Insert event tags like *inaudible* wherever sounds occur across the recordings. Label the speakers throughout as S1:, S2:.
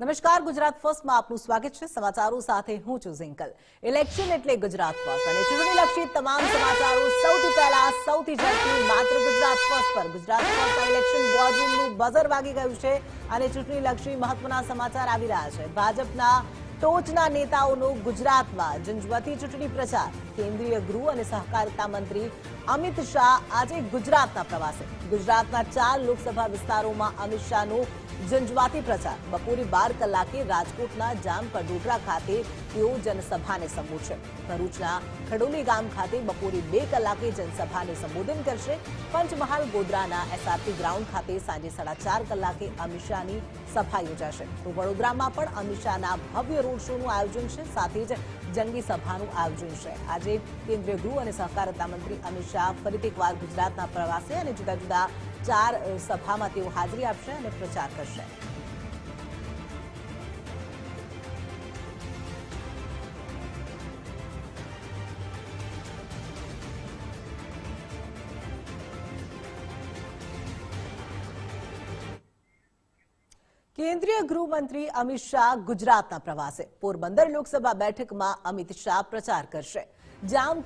S1: નમસ્કાર, ગુજરાત ફર્સ્ટમાં આપનું સ્વાગત છે. સમાચારો સાથે હું છું ઝિંકલ. ઇલેક્શન એટલે ગુજરાત ફર્સ્ટ અને ચૂંટણીલક્ષી તમામ સમાચારો સૌથી પહેલા, સૌથી ઝડપી, માત્ર ગુજરાત ફર્સ્ટ પર. ગુજરાત ફર્સ્ટ ઇલેક્શન વોરરૂમનું બઝર વાગી ગયું છે અને ચૂંટણીલક્ષી મહત્વના સમાચાર આવી રહ્યા છે. ભાજપના ટોચના નેતાઓનો ગુજરાતમાં ઝંઝવતી ચૂંટણી પ્રચાર. કેન્દ્રીય ગૃહ અને સહકારિતા મંત્રી અમિત શાહ આજે ગુજરાતના પ્રવાસે. ગુજરાતના ચાર લોકસભા વિસ્તારોમાં અમિત શાહનો ઝંઝવાતી પ્રચાર. બપોરે બાર કલાકે રાજકોટના જામ પડોદરા ખાતે તેઓ જનસભાને સંબોધશે. ભરૂચના ખડોલી ગામ ખાતે બપોરે બે કલાકે જનસભાને સંબોધન કરશે. પંચમહાલ ગોધરાના એસઆરપી ગ્રાઉન્ડ ખાતે સાંજે સાડા ચાર કલાકે અમિત સભા યોજાશે. તો વડોદરામાં પણ અમિત ભવ્ય રોડ શોનું આયોજન છે, સાથે જ જંગી સભાનું આયોજન છે. આજે કેન્દ્રીય ગૃહ અને સહકારિતા મંત્રી અમિત શાહ ફરીથી એકવાર ગુજરાતના પ્રવાસે અને જુદા જુદા ચાર સભામાં તેઓ હાજરી આપશે અને પ્રચાર કરશે. કેન્દ્રીય ગૃહમંત્રી અમિત શાહ ગુજરાતના પ્રવાસે. પોરબંદર લોકસભા બેઠકમાં અમિત શાહ પ્રચાર કરશે. જામ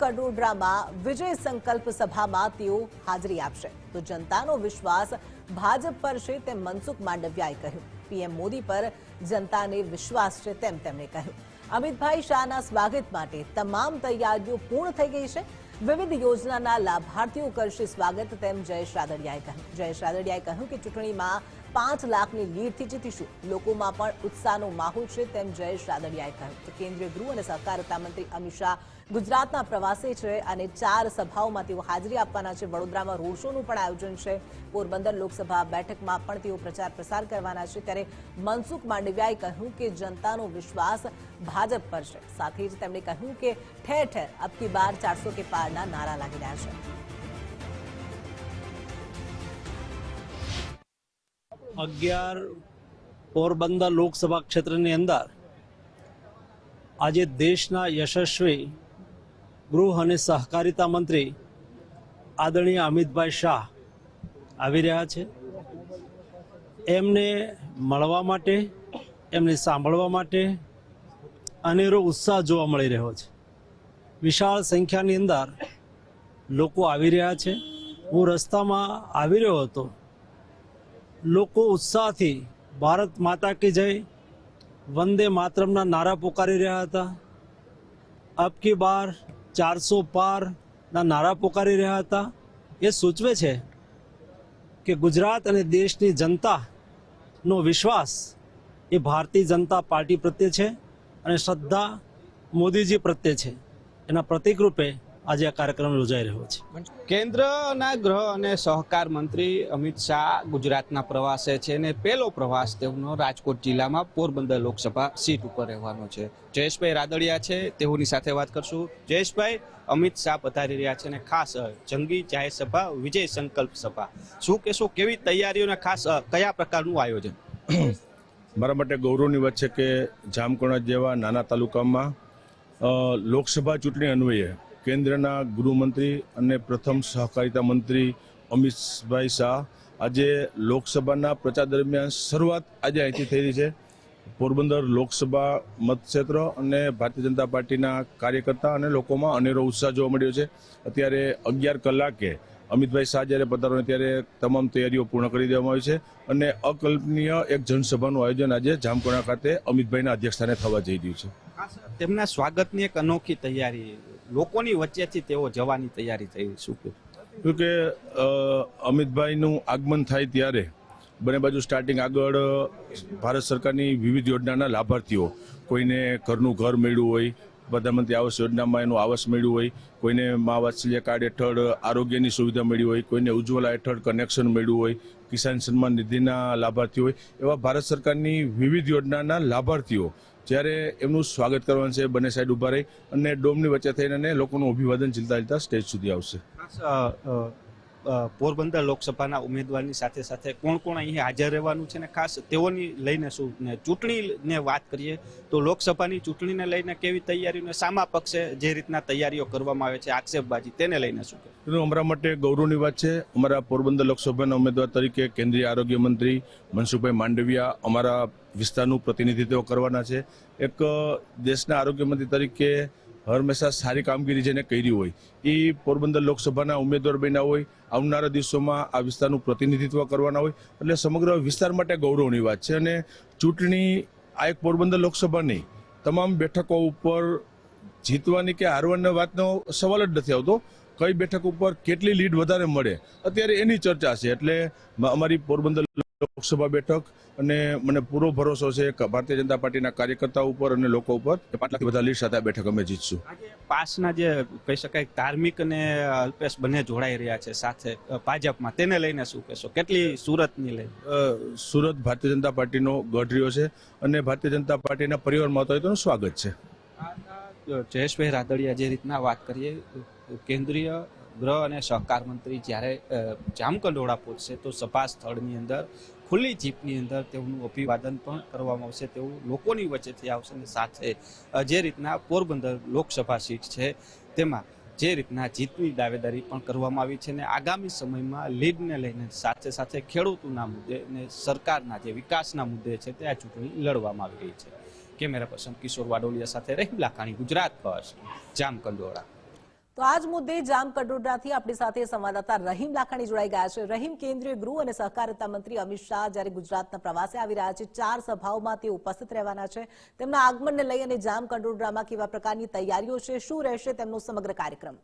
S1: વિજય સંકલ્પ સભામાં તેઓ હાજરી આપશે. તો જનતાનો વિશ્વાસ ભાજપ પર છે તેમ મનસુખ માંડવિયાએ કહ્યું. પીએમ મોદી પર જનતાને વિશ્વાસ છે તેમ તેમણે કહ્યું. અમિતભાઈ શાહના સ્વાગત માટે તમામ તૈયારીઓ પૂર્ણ થઈ ગઈ છે. વિવિધ યોજનાના લાભાર્થીઓ કરશે સ્વાગત તેમ જયેશ રાદડિયાએ કહ્યું. જયેશ રાદડિયાએ કહ્યું કે ચૂંટણીમાં પાંચ લાખની લીડથી જીતીશું. લોકોમાં પણ ઉત્સાહનો માહોલ છે, તેમ જયેશ રાદડિયાએ કહ્યું. તો કેન્દ્રીય ગૃહ અને સહકારિતા મંત્રી અમિત શાહ ગુજરાતના પ્રવાસે છે અને ચાર સભાઓમાં તેઓ હાજરી આપવાના છે. વડોદરામાં રોડ શોનું પણ આયોજન છે. પોરબંદર લોકસભા બેઠકમાં પણ તેઓ પ્રચાર પ્રસાર કરવાના છે. ત્યારે મનસુખ માંડવિયાએ કહ્યું કે જનતાનો વિશ્વાસ ભાજપ પર છે. સાથે જ તેમણે કહ્યું કે ઠેર ઠેર અબકી બાર ચારસો કે પારના નારા લાગી રહ્યા છે.
S2: અગિયાર પોરબંદર લોકસભા ક્ષેત્રની અંદર આજે દેશના યશસ્વી ગૃહ અને સહકારિતા મંત્રી આદરણીય અમિતભાઈ શાહ આવી રહ્યા છે. એમને મળવા માટે, એમને સાંભળવા માટે અનેરો ઉત્સાહ જોવા મળી રહ્યો છે. વિશાળ સંખ્યાની અંદર લોકો આવી રહ્યા છે. હું રસ્તામાં આવી રહ્યો હતો લોકો ઉત્સાહથી ભારત માતા કી જય, વંદે માતરમના નારા પોકારી રહ્યા હતા. અબ કી બાર ચારસો પારના નારા પોકારી રહ્યા હતા. એ સૂચવે છે કે ગુજરાત અને દેશની જનતાનો વિશ્વાસ એ ભારતીય જનતા પાર્ટી પ્રત્યે છે અને શ્રદ્ધા મોદીજી પ્રત્યે છે. એના પ્રતિક રૂપે આજે આ કાર્યક્રમ યોજાઈ રહ્યો છે.
S3: કેન્દ્રના ગૃહ અને સહકાર મંત્રી અમિત શાહ ગુજરાતના પ્રવાસે છે અને પહેલો પ્રવાસ તેમનો રાજકોટ જિલ્લામાં પોરબંદર લોકસભા સીટ ઉપર રહેવાનો છે. જયેશભાઈ રાદડિયા છે તેઓની સાથે વાત કરશું. જયેશભાઈ અમિત શાહ પધારી રહ્યા છે અને ખાસ જંગી જાહેર સભા વિજય સંકલ્પ સભા. શું કહેશો કેવી તૈયારીઓને ખાસ કયા પ્રકારનું આયોજન? *coughs*
S4: મારા માટે ગૌરવની વાત છે કે જામકુણા જેવા નાના તાલુકામાં લોકસભા ચૂંટણી અન્વયે કેન્દ્રના ગૃહમંત્રી અને પ્રથમ સહકારિતા મંત્રી અમિતભાઈ શાહ આજે લોકસભાના પ્રચાર દરમિયાન શરૂઆત આજે અહીંથી થઈ રહી છે. પોરબંદર લોકસભા મતક્ષેત્ર અને ભારતીય જનતા પાર્ટીના કાર્યકર્તા અને લોકોમાં અનેરો ઉત્સાહ જોવા મળ્યો છે. અત્યારે અગિયાર કલાકે અમિતભાઈ શાહ જ્યારે પધારો, ત્યારે તમામ તૈયારીઓ પૂર્ણ કરી દેવામાં આવી છે અને અકલ્પનીય એક જનસભાનું આયોજન આજે જામકોણા ખાતે અમિતભાઈના અધ્યક્ષસ્થાને થવા જઈ રહ્યું છે.
S3: તેમના સ્વાગતની એક અનોખી તૈયારી લોકોની વચ્ચેથી તેઓ જવાની તૈયારી થઈ શું કહ્યું
S4: કે અમિતભાઈનું આગમન થાય ત્યારે બંને બાજુ સ્ટાર્ટિંગ આગળ ભારત સરકારની વિવિધ યોજનાના લાભાર્થીઓ, કોઈને ઘરનું ઘર મળ્યું હોય, પ્રધાનમંત્રી આવાસ યોજનામાં એનું આવાસ મળ્યું હોય, કોઈને મા વાત્સલ્ય કાર્ડ હેઠળ આરોગ્યની સુવિધા મળી હોય, કોઈને ઉજ્જવલા હેઠળ કનેક્શન મળ્યું હોય, કિસાન સન્માન નિધિના લાભાર્થીઓ હોય, એવા ભારત સરકારની વિવિધ યોજનાના લાભાર્થીઓ જ્યારે એમનું સ્વાગત કરવાનું છે બંને સાઈડ ઊભા રહી અને ડોમની વચ્ચે થઈને લોકોનું અભિવાદન ચીલતા ચીલતા સ્ટેજ સુધી આવશે.
S3: પોરબંદર લોકસભાના ઉમેદવારની સાથે સાથે કોણ કોણ અહીં હાજર રહેવાનું છે ને ખાસ તેઓની લઈને શું, ને ચૂંટણીને વાત કરીએ તો લોકસભાની ચૂંટણીને લઈને કેવી તૈયારીઓને સામા પક્ષે જે રીતના તૈયારીઓ કરવામાં આવે છે, આક્ષેપબાજી તેને લઈને શું કહે?
S4: અમારા માટે ગૌરવની વાત છે. અમારા પોરબંદર લોકસભાના ઉમેદવાર તરીકે કેન્દ્રીય આરોગ્ય મંત્રી મનસુખભાઈ માંડવિયા અમારા વિસ્તારનું પ્રતિનિધિત્વ કરવાના છે. એક દેશના આરોગ્ય મંત્રી તરીકે હંમેશા સારી કામગીરી જેને કરી હોય. એ પોરબંદર લોકસભાના ઉમેદવાર બન્યા હોય, આવનારા દિવસોમાં આ વિસ્તારનું પ્રતિનિધિત્વ કરવાના હોય, એટલે સમગ્ર વિસ્તાર માટે ગૌરવની વાત છે. અને ચૂંટણી આ એક પોરબંદર લોકસભા નહીં તમામ બેઠકો ઉપર જીતવાની કે હારવાની વાતનો સવાલ જ નથી આવતો. કઈ બેઠક ઉપર કેટલી લીડ વધારે મળે, અત્યારે એની ચર્ચા છે. એટલે અમારી પોરબંદર લોકસભા બેઠક અને મને પૂરો ભરોસો છે કે ભારતીય જનતા પાર્ટીના કાર્યકર્તાઓ ઉપર અને લોકો ઉપર કે પાંચ લાખથી વધારે લીડ સાથે આ બેઠક અમે જીતશું.
S3: પાસના જે કહી શકાય ધાર્મિક અને અલ્પેશ બંને જોડાઈ રહ્યા છે સાથે ભાજપમાં. તેને લઈને શું કહેશો? કેટલી સુરતની
S4: લઈ સુરત ભારતીય જનતા પાર્ટીનો ગઢ રહ્યો છે અને ભારતીય જનતા પાર્ટીના પરિવારમાં તો એનું સ્વાગત છે.
S3: જયેશભાઈ રાદડિયા જે રીતના વાત કરીએ કેન્દ્રીય ગૃહ અને સહકાર મંત્રી જ્યારે જામકંડોળા પહોંચશે તો સભા સ્થળની અંદર, ખુલ્લી જીપની અંદર તેમનું અભિવાદન પણ કરવામાં આવશે તેવું લોકોની વચ્ચેથી આવશે અને સાથે જે રીતના પોરબંદર લોકસભા સીટ છે તેમાં જે રીતના જીતની દાવેદારી પણ કરવામાં આવી છે અને આગામી સમયમાં લીડને લઈને સાથે સાથે ખેડૂતોના મુદ્દે અને સરકારના જે વિકાસના મુદ્દે છે તે આ ચૂંટણી લડવામાં આવી રહી છે. કેમેરા પર્સન કિશોર વાડોલિયા સાથે રહીમ લાખાણી, ગુજરાત ફર્સ્ટ જામકંડોળા.
S1: તો આજ મુદ્દે જામ કડોદરાથી આપણી સાથે સંવાદદાતા રહીમ લાખાણી જોડાઈ ગયા છે. રહીમ, કેન્દ્રીય ગૃહ અને સહકારિતા મંત્રી અમિત શાહ જ્યારે ગુજરાતના પ્રવાસે આવી રહ્યા છે, ચાર સભાઓમાં તે ઉપસ્થિત રહેવાના છે. તેમના આગમનને લઈ અને જામ કડોદરામાં કેવા પ્રકારની તૈયારીઓ છે, શું રહેશે તેમનો સમગ્ર કાર્યક્રમ?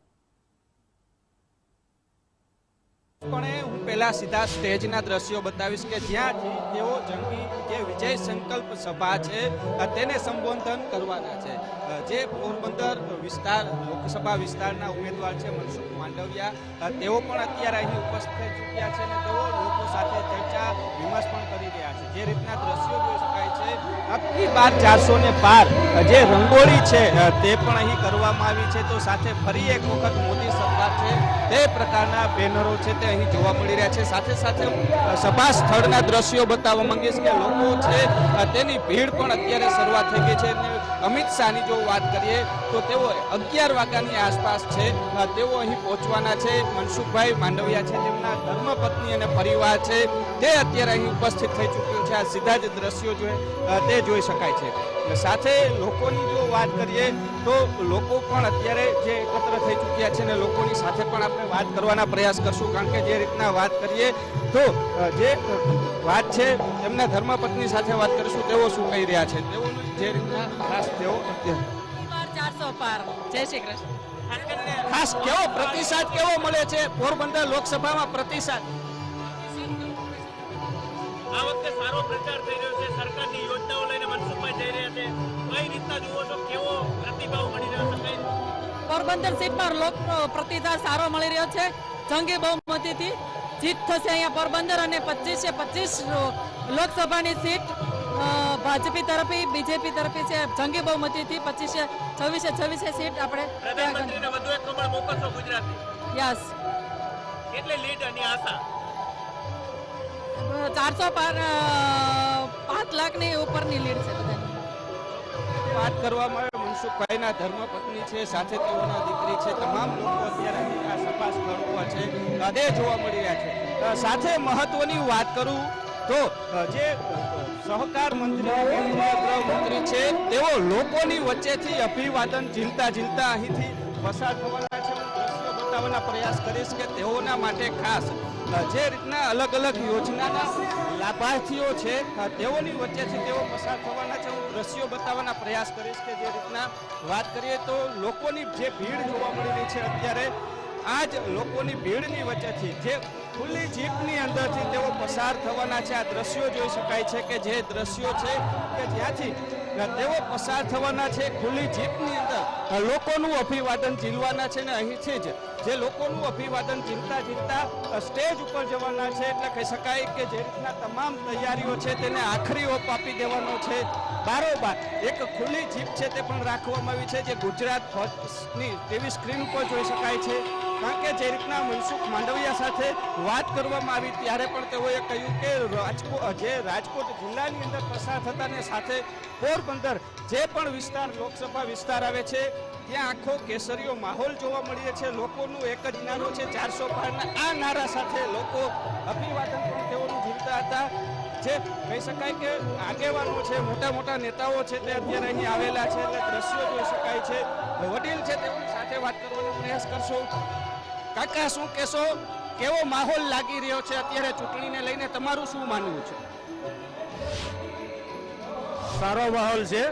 S3: પણ હું પહેલા સીધા સ્ટેજના દ્રશ્યો બતાવીશ કે જ્યાંથી તેઓ જંગી, જે વિજય સંકલ્પ સભા છે તેને સંબોધન કરવાના છે. જે પોરબંદર વિસ્તાર, લોકસભા વિસ્તારના ઉમેદવાર છે મનસુખ માંડવિયા. તેઓ પણ અત્યારે અહીં ઉપસ્થિત ચૂક્યા છે અને તેઓ લોકો સાથે ચર્ચા, વિમર્શ પણ કરી રહ્યા છે. જે રીતના દ્રશ્યો જોઈ શકાય છે, અબકી બાર ચારસો ને બાર જે રંગોળી છે તે પણ અહીં કરવામાં આવી છે. તો સાથે ફરી એક વખત મોદી સરકાર છે, તે પ્રકારના બેનરો છે તે અહીં જોવા મળી રહ્યા છે. સાથે સાથે સભા સ્થળના દ્રશ્યો બતાવવા માંગીશ કે લોકો છે તેની ભીડ પણ અત્યારે શરૂઆત થઈ ગઈ છે. અમિત શાહની જો વાત કરીએ, તો તેઓ અગિયાર વાગ્યાની આસપાસ છે. તેઓ અહીં પહોંચવાના છે. મનસુખભાઈ માંડવિયા છે તેમના ધર્મપત્ની અને પરિવાર છે. તે અત્યારે અહીં ઉપસ્થિત થઈ ચૂક્યું છે. આ સીધા જ દ્રશ્યો જોઈ તે જોઈ શકાય છે. સાથે લોકોની જો વાત કરીએ, તો લોકો પણ અત્યારે જે એકત્ર થઈ ચૂક્યા છે ને લોકોની સાથે પણ આપણે વાત કરવાના પ્રયાસ કરશું. કારણ કે જે રીતના વાત કરીએ, તો જે વાત છે, એમના ધર્મપત્ની સાથે વાત કરીશું. તેઓ શું કહી રહ્યા છે? તેઓ જે રીતના ખાસ તેઓ અત્યારે
S5: ચારસો પાર. જય શ્રી કૃષ્ણ.
S3: ખાસ કેવો પ્રતિસાદ કેવો મળે છે? પોરબંદર લોકસભામાં પ્રતિસાદ.
S6: આ વખતે સારો પ્રચાર થઈ રહ્યો છે. સરકારની યોજનાઓ લઈને મનસુખભાઈ જઈ રહ્યા છે. કઈ રીતના જુઓ છો? કેવો પ્રતિભાવ મળી રહ્યો છે
S5: પોરબંદર સીટ પર લોકનો પ્રતિસાદ સારો મળી રહ્યો છે. જંગી બહુમતીથી જીત થશે અહીંયા પોરબંદર અને પચીસે પચીસ લોકસભાની સીટ ભાજપી તરફી બીજેપી તરફી છે. જંગી બહુમતીથી પચીસે છવ્વીસે છવ્વીસે સીટ આપણે યસ.
S6: કેટલી લીડ અને આશા?
S5: ચારસો પાર પાંચ લાખની ઉપરની લીડ છે બધાની.
S3: વાત કરવામાં આવે મનસુખભાઈના ધર્મપત્ની છે સાથે તેઓના દીકરી છે તમામ લોકો અત્યારે આ સભા સ્થળ ઉપર છે. કદે જોવા મળી રહ્યા છે. સાથે મહત્વની વાત કરું તો જે સહકાર મંત્રી કેન્દ્રીય છે તેઓ લોકોની વચ્ચેથી અભિવાદન ઝીલતા ઝીલતા અહીંથી પસાર થવાના છે. હું દ્રશ્યો બતાવવાના પ્રયાસ કરીશ કે તેઓના માટે ખાસ જે રીતના અલગ અલગ યોજનાના લાભાર્થીઓ છે તેઓની વચ્ચેથી તેઓ પસાર થવાના છે. હું દ્રશ્યો બતાવવાના પ્રયાસ કરીશ કે જે રીતના વાત કરીએ તો લોકોની જે ભીડ જોવા મળી રહી છે અત્યારે આ જ લોકોની ભીડની વચ્ચેથી જે ખુલ્લી જીપની અંદરથી તેઓ પસાર થવાના છે. આ દ્રશ્યો જોઈ શકાય છે કે જે દ્રશ્યો છે કે જ્યાંથી તેઓ પસાર થવાના છે ખુલ્લી જીપની અંદર. લોકોનું અભિવાદન ઝીલવાના છે ને અહીંથી જ જે લોકોનું અભિવાદન ચિંતા ચિંતા સ્ટેજ ઉપર જવાના છે. એટલે કહી શકાય કે જે રીતના તમામ તૈયારીઓ છે તેને આખરી ઓપ આપી દેવાનો છે. બારોબાર એક ખુલ્લી જીપ છે તે પણ રાખવામાં આવી છે, જે ગુજરાત ફર્સ્ટની ટીવી સ્ક્રીન ઉપર જોઈ શકાય છે. કારણ કે જે રીતના મનસુખ માંડવિયા સાથે વાત કરવામાં આવી ત્યારે પણ તેઓએ કહ્યું કે રાજકોટ જે રાજકોટ જિલ્લાની અંદર પસાર થતાને સાથે પોરબંદર જે પણ વિસ્તાર, લોકસભા વિસ્તાર આવે છે, ત્યાં આખો કેસરીયો માહોલ જોવા મળીએ છે. લોકોનું એક જ નારો છે, ચારસો પારના આ નારા સાથે લોકો અભિવાદન પણ તેઓનું ઝીલતા હતા. જે કહી શકાય કે આગેવાનો છે, મોટા મોટા નેતાઓ છે તે અત્યારે અહીં આવેલા છે. એટલે દ્રશ્યો જોઈ શકાય છે. વડીલ છે તેઓની સાથે વાત કરવાનો પ્રયાસ કરશો. કાકા શું કહેશો? કેવો માહોલ લાગી રહ્યો છે અત્યારે ચૂંટણીને લઈને? તમારું શું માનવું છે?
S7: સારો માહોલ છે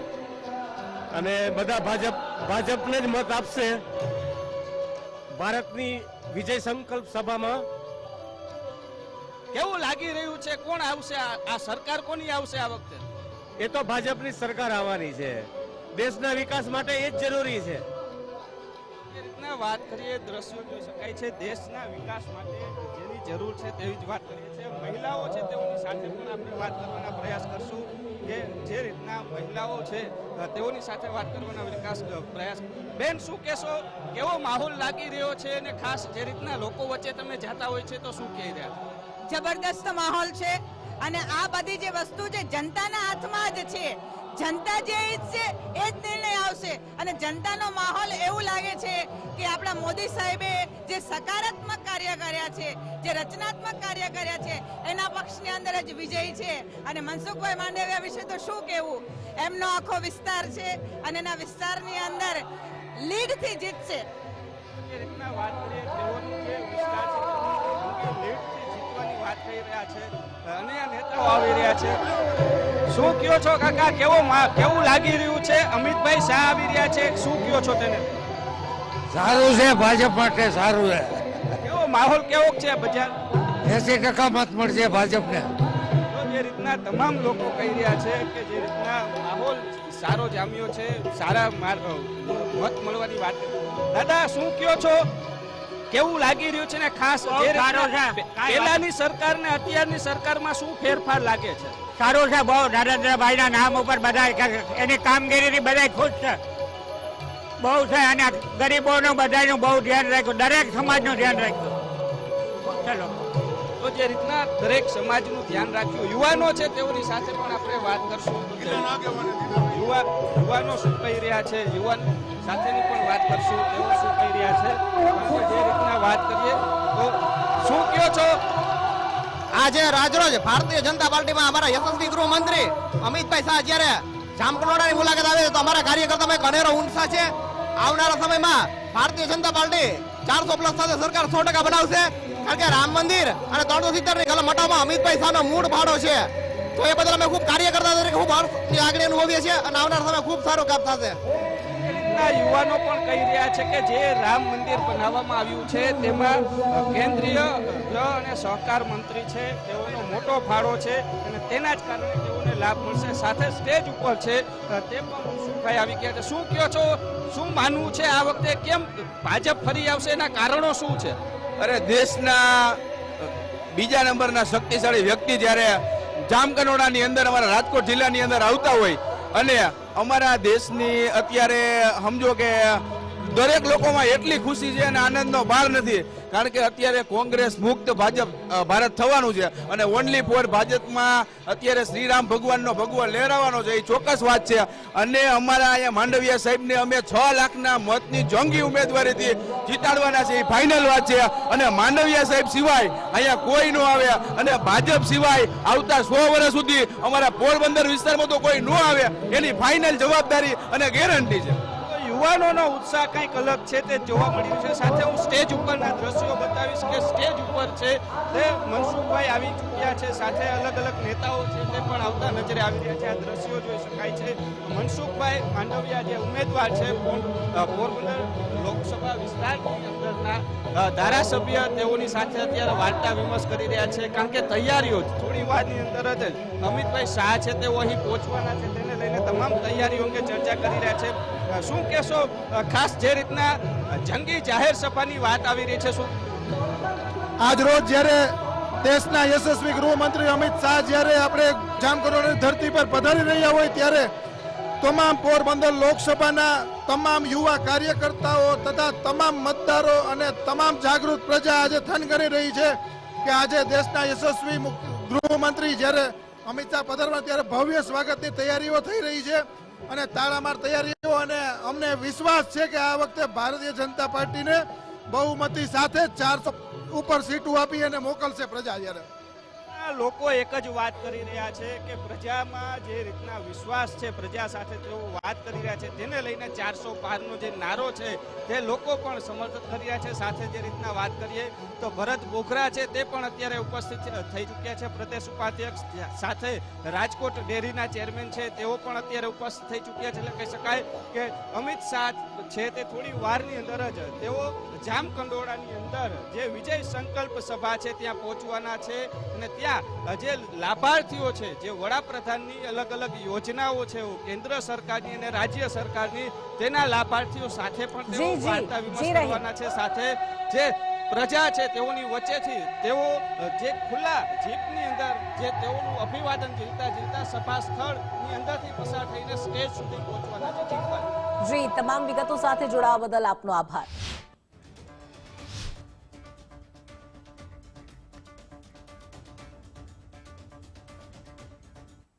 S7: અને બધા ભાજપ ભાજપને જ મત આપશે. ભારતની વિજય સંકલ્પ સભામાં
S3: કેવું લાગી રહ્યું છે? કોણ આવશે? આ સરકાર કોની આવશે આ વખતે?
S7: એ તો ભાજપની સરકાર આવવાની છે. દેશના વિકાસ માટે એ જ જરૂરી છે.
S3: વાત કરીએ, દ્રશ્યો જોઈ શકાય છે. દેશના વિકાસ માટે જેની જરૂર છે તેવી જ વાત કરીએ છીએ. મહિલાઓ છે તેઓની સાથે પણ આપણે વાત કરવાના પ્રયાસ કરશું કે જે રીતના મહિલાઓ છે તેઓની સાથે વાત કરવાના વિકાસ પ્રયાસ બેન, શું કહેશો? કેવો માહોલ લાગી રહ્યો છે અને ખાસ જે રીતના લોકો વચ્ચે તમે જતા હોય છે તો શું કહી રહ્યા?
S8: જબરદસ્ત માહોલ છે. અને આ બધી જે વસ્તુ છે, જનતાના હાથમાં જ છે. જનતા જે ઈચ્છશે એ જ નિર્ણય આવશે. અને જનતાનો માહોલ એવું લાગે છે કે આપણા મોદી સાહેબે જે સકારાત્મક કાર્ય કર્યા છે, જે રચનાત્મક કાર્ય કર્યા છે, એના પક્ષની અંદર જ વિજય છે. અને મનસુખભાઈ માંડવિયા વિશે તો શું કહેવું? એમનો આખો વિસ્તાર છે અને એના વિસ્તારની અંદર લીડથી જીતશે.
S3: જે રીતના વાત કરીએ લીડથી વાત કહી રહ્યા છે. અને નેતાઓ આવી રહ્યા છે. શું કયો છો કાકા? કેવો કેવું લાગી રહ્યું છે? અમિતભાઈ શાહ આવી રહ્યા છે. શું કયો છો તેને?
S9: સારું છે ભાજપ માટે સારું છે.
S3: કેવો માહોલ કેવો છે બજાર?
S9: એસી ટકા મત મળશે ભાજપને.
S3: જે રીતના તમામ લોકો કહી રહ્યા છે કે જે રીતના માહોલ સારો જામ્યો છે સારા મત મળવાની વાત દાદા શું કયો છો? કેવું લાગી રહ્યું છે ને ખાસ પહેલાની સરકાર ને અત્યારની સરકારમાં શું ફેરફાર લાગે છે?
S9: સારું છે બહુ નરેન્દ્રભાઈ ના નામ ઉપર બધા એની કામગીરીથી બધા ખુશ છે. બહુ છે અને ગરીબોનું બધાનું બહુ ધ્યાન રાખ્યું. દરેક સમાજનું ધ્યાન રાખ્યું. ચલો.
S3: તો જે રીતના દરેક સમાજનું ધ્યાન રાખ્યું. યુવાનો છે તેઓની સાથે પણ આપણે વાત કરશું. યુવા યુવાનો શું કહી રહ્યા છે. યુવાન સાથેની પણ વાત કરશું, તેઓ શું કહી રહ્યા છે? જે રીતના વાત કરીએ, તો શું કયો છો?
S10: આજે રાજરોજ ભારતીય જનતા પાર્ટીમાં અમારા યશસ્વી ગૃહમંત્રી અમિતભાઈ શાહ જ્યારે જામકંડોળાની મુલાકાત આવે તો અમારા કાર્યકર્તામાં અનેરો ઉત્સાહ છે. આવનારા સમયમાં ભારતીય જનતા પાર્ટી ચારસો પ્લસ સાથે સરકાર સો ટકા બનાવશે. કારણ કે રામ મંદિર અને ત્રણસો સિત્તેરની કલમ હટાવવામાં અમિતભાઈ સામે મૂળ ફાળો છે. તો એ બદલ અમે ખૂબ કાર્યકર્તા તરીકે ખૂબ લાગણી અનુભવીએ છીએ અને આવનારા સમય ખૂબ સારું કામ થશે.
S3: રીતના યુવાનો પણ કહી રહ્યા છે કે જે રામ મંદિર બનાવવામાં આવ્યું છે, તેમાં કેન્દ્રીય અને સહકાર મંત્રી છે, તેઓનો મોટો ફાળો છે અને તેના જ કારણે તેઓને લાભ મળશે. સાથે સ્ટેજ ઉપર છે તે પણ મનસુખભાઈ આવી ગયા છે. શું કહો છો? શું માનવું છે આ વખતે? કેમ ભાજપ ફરી આવશે? એના કારણો શું છે?
S11: અરે, દેશના બીજા નંબરના શક્તિશાળી વ્યક્તિ જ્યારે જામકનોડાની અંદર, અમારા રાજકોટ જિલ્લાની અંદર આવતા હોય અને અમારા દેશની અત્યારે સમજો કે દરેક લોકોમાં એટલી ખુશી છે અને આનંદનો પાર નથી, કારણ કે અત્યારે કોંગ્રેસ મુક્ત ભાજપ ભારત થવાનું છે અને ઓનલી ફોર ભાજપમાં અત્યારે શ્રીરામ ભગવાનનો ભગવાન લહેરાવાનો છે, એ ચોક્કસ વાત છે. અને અમારા અહીંયા માંડવિયા સાહેબને અમે છ લાખના મતની જંગી ઉમેદવારીથી જીતાડવાના છે, એ ફાઇનલ વાત છે. અને માંડવિયા સાહેબ સિવાય અહીંયા કોઈ ન આવે અને ભાજપ સિવાય આવતા સો વર્ષ સુધી અમારા પોરબંદર વિસ્તારમાં તો કોઈ ન આવે, એની ફાઇનલ જવાબદારી અને ગેરંટી છે.
S3: યુવાનોનો ઉત્સાહ કંઈક અલગ છે તે જોવા મળ્યું છે. સાથે હું સ્ટેજ ઉપરના દ્રશ્યો બતાવીશ કે સ્ટેજ ઉપર છે તે મનસુખભાઈ આવી ચૂક્યા છે. સાથે અલગ અલગ નેતાઓ છે તે પણ આવતા નજરે આવી રહ્યા છે. આ દ્રશ્યો જોઈ શકાય છે. મનસુખભાઈ માંડવિયા જે ઉમેદવાર છે પોર- પોરબંદર લોકસભા વિસ્તારની અંદરના ધારાસભ્ય તેઓની સાથે અત્યારે વાર્તા વિમર્શ કરી રહ્યા છે. કારણ કે તૈયારીઓ થોડી વારની અંદર જ અમિતભાઈ શાહ છે, તેઓ અહીં પહોંચવાના છે. તેને લઈને તમામ તૈયારીઓ અંગે ચર્ચા કરી રહ્યા છે. શું કહેશો? ખાસ જે રીતના જંગી જાહેર સભાની વાત આવી રહી છે, શું?
S7: આજ રોજ જ્યારે દેશના યશસ્વી ગૃહમંત્રી અમિત શાહ જ્યારે આપણે જામકંડોળાની ધરતી પર પધારી રહ્યા હોય ત્યારે
S12: તમામ પોરબંદર લોકસભાના તમામ યુવા કાર્યકર્તાઓ તથા તમામ મતદારો અને તમામ જાગૃત પ્રજા આજે થનગની રહી છે કે આજે દેશના યશસ્વી ગૃહમંત્રી જ્યારે અમિત શાહ પધારવા ત્યારે ભવ્ય સ્વાગતની તૈયારીઓ થઈ રહી છે. અને તાળામાર તૈયારીઓ અને અમને વિશ્વાસ છે કે આ વખતે ભારતીય જનતા પાર્ટીને બહુમતી સાથે ચારસો ઉપર સીટો આપી અને મોકલશે પ્રજા જ્યારે.
S3: લોકો એક જ વાત કરી રહ્યા છે કે પ્રજામાં જે રીતના વિશ્વાસ છે, પ્રજા સાથે તેઓ વાત કરી રહ્યા છે, તેને લઈને ચારસો પારનો જે નારો છે, તે લોકો પણ સમર્થન કરી રહ્યા છે. સાથે જે રીતના વાત કરીએ તો ભરત બોખરા છે, તે પણ અત્યારે ઉપસ્થિત થઈ ચૂક્યા છે. પ્રદેશ ઉપાધ્યક્ષ સાથે રાજકોટ ડેરીના ચેરમેન છે, તેઓ પણ અત્યારે ઉપસ્થિત થઈ ચૂક્યા છે. એટલે કહી શકાય કે અમિત શાહ છે તે થોડી વારની અંદર જ, તેઓ જામકંડોળાની અંદર જે વિજય સંકલ્પ સભા છે, ત્યાં પહોંચવાના છે અને ત્યાં જે લાભાર્થીઓ છે જે વડાપ્રધાનની અલગ અલગ યોજનાઓ છે કેન્દ્ર સરકારની અને રાજ્ય સરકારની તેના લાભાર્થીઓ સાથે પણ તેઓ વાર્તા વિમર્શ કરવાના છે. સાથે જે પ્રજા છે તેઓની વચ્ચેથી તેઓ જે ખુલ્લા જીપની અંદર જે તેઓનું અભિવાદન ઝીલતા ઝીલતા સભા સ્થળની અંદરથી પસાર થઈને સ્ટેજ સુધી પહોંચવાના છે.
S1: જી તમામ વિગતો સાથે જોડાવા બદલ આપનો આભાર.